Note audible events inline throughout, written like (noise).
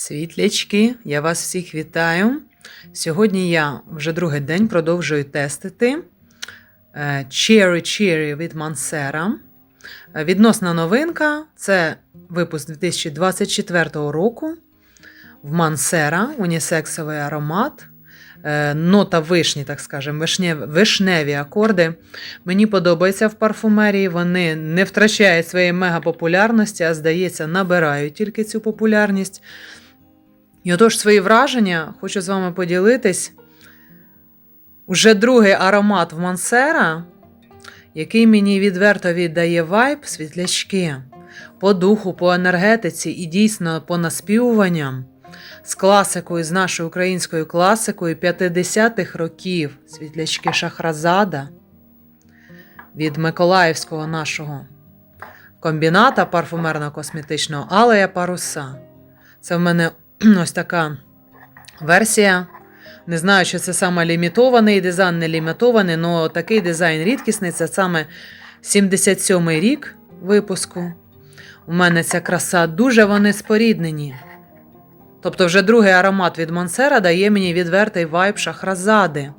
Світлячки, я вас всіх вітаю. Сьогодні я вже другий день продовжую тестити е, Cherry Cherry від. Е, Відносна новинка це випуск 2024 року. В Mansera унісексовий аромат. Е, Нота вишні, так скажемо, вишневі акорди. Мені подобається в парфумерії. Вони не втрачають своєї мегапопулярності, а здається, набирають тільки цю популярність. І отож, свої враження хочу з вами поділитись. Уже другий аромат в Мансера, який мені відверто віддає вайб світлячки по духу, по енергетиці і дійсно по наспівуванням з класикою, з нашою українською класикою 50-х років світлячки Шахразада від Миколаївського нашого комбіната парфумерно-косметичного Алея Паруса. Це в мене (clears throat) ось така версія. Не знаю, чи це саме лімітований дизайн, не лімітований, але такий дизайн рідкісний. Це саме 77-й рік випуску. У мене ця краса дуже вони споріднені. Тобто, вже другий аромат від Монсера дає мені відвертий вайб шахразади.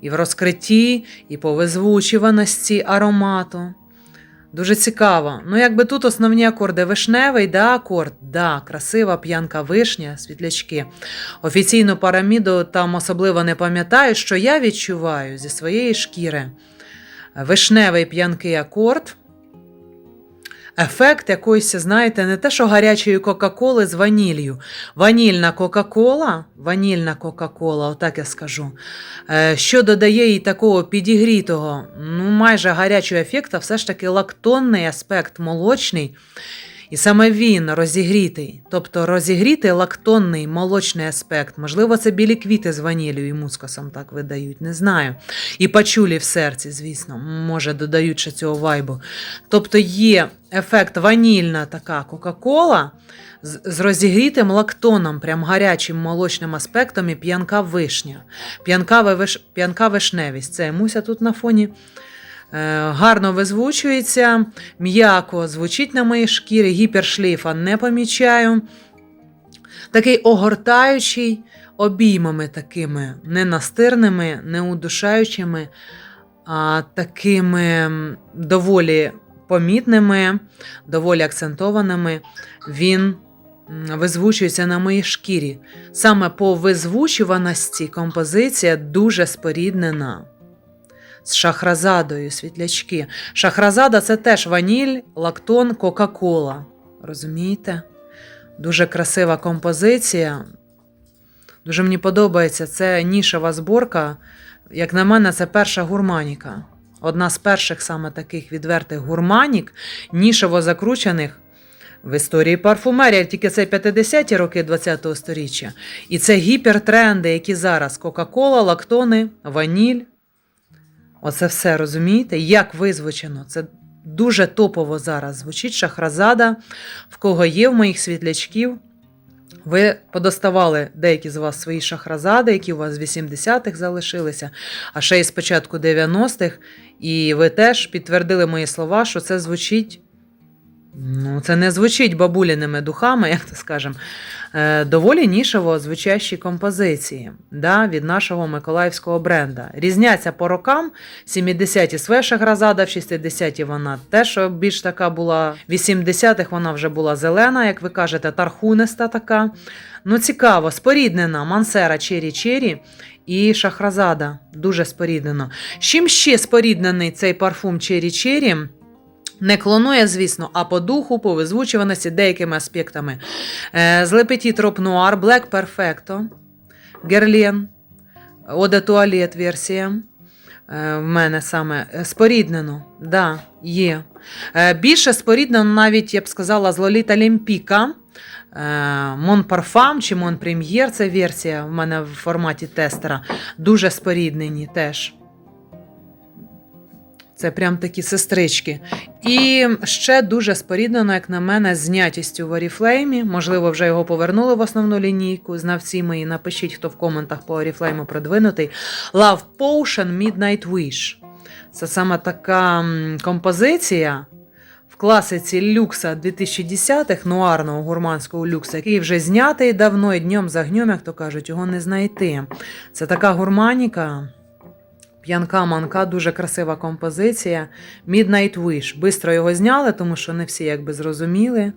І в розкритті, і по визвучуваності аромату. Дуже цікаво. Ну, якби тут основні акорди вишневий, да, акорд, да, красива п'янка вишня, світлячки. Офіційну параміду там особливо не пам'ятаю, що я відчуваю зі своєї шкіри. Вишневий п'янкий акорд. Ефект якоїсь, знаєте, не те, що гарячої Кока-Коли з ванілью. Ванільна Кока-Кола, ванільна Кока-Кола, отак я скажу. Е, Що додає їй такого підігрітого, ну майже гарячого ефекту, все ж таки лактонний аспект молочний. І саме він розігрітий, тобто розігрітий лактонний молочний аспект. Можливо, це білі квіти з ваніллю і мускосом так видають, не знаю. І пачулі в серці, звісно, може, додають ще цього вайбу. Тобто є ефект ванільна така Кока-Кола з, розігрітим лактоном, прям гарячим молочним аспектом і п'янка вишня. П'янка, виш, вишневість. Це муся тут на фоні. Е, Гарно визвучується, м'яко звучить на моїй шкірі, гіпершлейфа не помічаю. Такий огортаючий обіймами такими, не настирними, не удушаючими, а такими доволі помітними, доволі акцентованими. Він визвучується на моїй шкірі. Саме по визвучуваності композиція дуже споріднена з шахразадою світлячки. Шахразада це теж ваніль, лактон, Кока-Кола. Розумієте? Дуже красива композиція. Дуже мені подобається. Це нішева зборка. Як на мене, це перша гурманіка. Одна з перших саме таких відвертих гурманік, нішево закручених в історії парфумерії, тільки це 50-ті роки 20-го сторіччя. І це гіпертренди, які зараз Кока-Кола, лактони, ваніль. Оце все розумієте, як визвучено. Це дуже топово зараз звучить шахразада, в кого є в моїх світлячків. Ви подоставали деякі з вас свої шахразади, які у вас з 80-х залишилися, а ще й з початку 90-х. І ви теж підтвердили мої слова, що це звучить. Ну, це не звучить бабуляними духами, як то скажемо, е, доволі нішево звучащі композиції да, від нашого миколаївського бренда. Різняться по рокам. 70-ті своя шахразада, в 60-ті вона теж більш така була. В 80-х вона вже була зелена, як ви кажете, тархуниста така. Ну, цікаво, споріднена Мансера Чері Чері і Шахразада. Дуже споріднено. З чим ще споріднений цей парфум Чері Чері? Не клонує, звісно, а по духу, по визвучуваності деякими аспектами. Е, З Le Petit Trop Noir, Black Perfecto, Guerlain, Eau de версія. Е, В мене саме е, споріднено, да, є. Більше споріднено навіть, я б сказала, з Лоліта Лімпіка. Мон Парфам чи Мон Прем'єр це версія в мене в форматі тестера. Дуже споріднені теж. Це прям такі сестрички. І ще дуже споріднено, як на мене, з знятістю в Oriflame. Можливо, вже його повернули в основну лінійку. Знавці мої, напишіть, хто в коментах по Oriflame продвинутий. Love Potion Midnight Wish. Це саме така композиція, в класиці люкса 2010-х, нуарного гурманського люкса, який вже знятий давно і днем за гньом, як то кажуть, його не знайти. Це така гурманіка. П'янка манка, дуже красива композиція. Midnight Wish. Бистро його зняли, тому що не всі якби зрозуміли.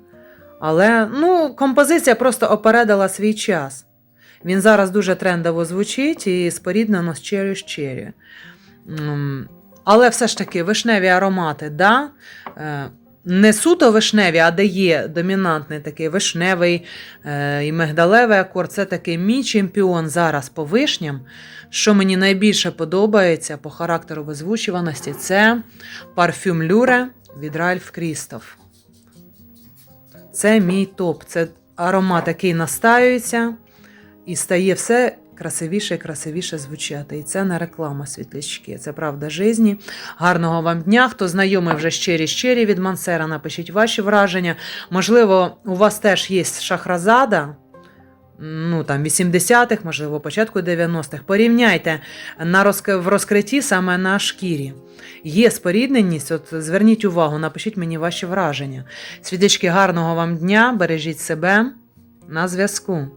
Але ну, композиція просто опередила свій час. Він зараз дуже трендово звучить і споріднено з черю з черю. Але все ж таки вишневі аромати, да? Не суто вишневі, а де є домінантний такий вишневий е, і мигдалевий акорд. Це такий мій чемпіон зараз по вишням. Що мені найбільше подобається по характеру визвучуваності, це парфюм Люре від Ральф Крістоф. Це мій топ. Це аромат, який настаюється і стає все красивіше і красивіше звучати. І це не реклама світлячки. Це правда жизні. Гарного вам дня. Хто знайомий вже щирі щирі від Мансера, напишіть ваші враження. Можливо, у вас теж є шахразада. Ну, там 80-х, можливо, початку 90-х. Порівняйте на розк... в розкритті саме на шкірі. Є спорідненість, от зверніть увагу, напишіть мені ваші враження. Світячки, гарного вам дня, бережіть себе на зв'язку.